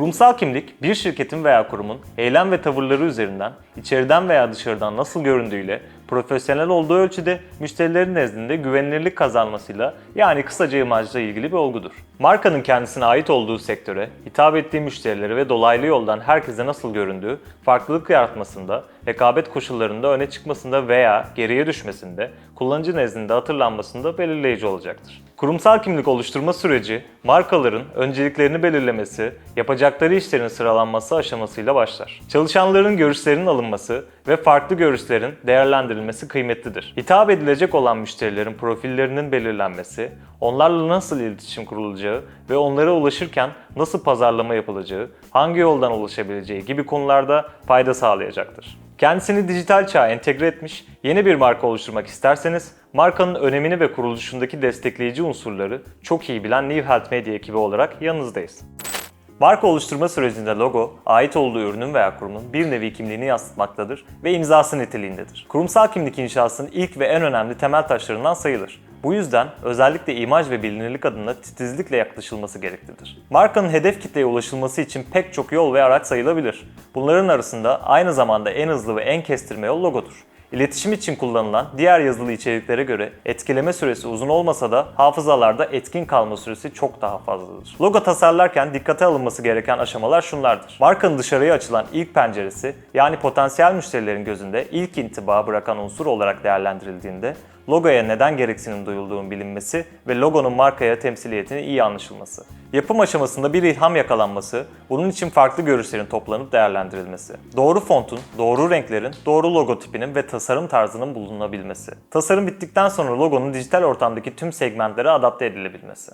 Kurumsal kimlik, bir şirketin veya kurumun eylem ve tavırları üzerinden içeriden veya dışarıdan nasıl göründüğüyle profesyonel olduğu ölçüde müşterilerin nezdinde güvenilirlik kazanmasıyla yani kısaca imajla ilgili bir olgudur. Markanın kendisine ait olduğu sektöre, hitap ettiği müşterilere ve dolaylı yoldan herkese nasıl göründüğü, farklılık yaratmasında, rekabet koşullarında öne çıkmasında veya geriye düşmesinde, kullanıcı nezdinde hatırlanmasında belirleyici olacaktır. Kurumsal kimlik oluşturma süreci, markaların önceliklerini belirlemesi, yapacakları işlerin sıralanması aşamasıyla başlar. Çalışanların görüşlerinin alınması ve farklı görüşlerin değerlendirilmesi kıymetlidir. Hitap edilecek olan müşterilerin profillerinin belirlenmesi, onlarla nasıl iletişim kurulacağı ve onlara ulaşırken nasıl pazarlama yapılacağı, hangi yoldan ulaşabileceği gibi konularda fayda sağlayacaktır. Kendisini dijital çağa entegre etmiş yeni bir marka oluşturmak isterseniz, markanın önemini ve kuruluşundaki destekleyici unsurları çok iyi bilen New Health Media ekibi olarak yanınızdayız. Marka oluşturma sürecinde logo, ait olduğu ürünün veya kurumun bir nevi kimliğini yansıtmaktadır ve imzası niteliğindedir. Kurumsal kimlik inşasının ilk ve en önemli temel taşlarından sayılır. Bu yüzden özellikle imaj ve bilinirlik adına titizlikle yaklaşılması gereklidir. Markanın hedef kitleye ulaşılması için pek çok yol ve araç sayılabilir. Bunların arasında aynı zamanda en hızlı ve en kestirme yol logodur. İletişim için kullanılan diğer yazılı içeriklere göre etkileme süresi uzun olmasa da hafızalarda etkin kalma süresi çok daha fazladır. Logo tasarlarken dikkate alınması gereken aşamalar şunlardır. Markanın dışarıya açılan ilk penceresi yani potansiyel müşterilerin gözünde ilk intiba bırakan unsur olarak değerlendirildiğinde logoya neden gereksinim duyulduğunun bilinmesi ve logonun markaya temsiliyetinin iyi anlaşılması. Yapım aşamasında bir ilham yakalanması, bunun için farklı görüşlerin toplanıp değerlendirilmesi. Doğru fontun, doğru renklerin, doğru logo tipinin ve tasarım tarzının bulunabilmesi. Tasarım bittikten sonra logonun dijital ortamdaki tüm segmentlere adapte edilebilmesi.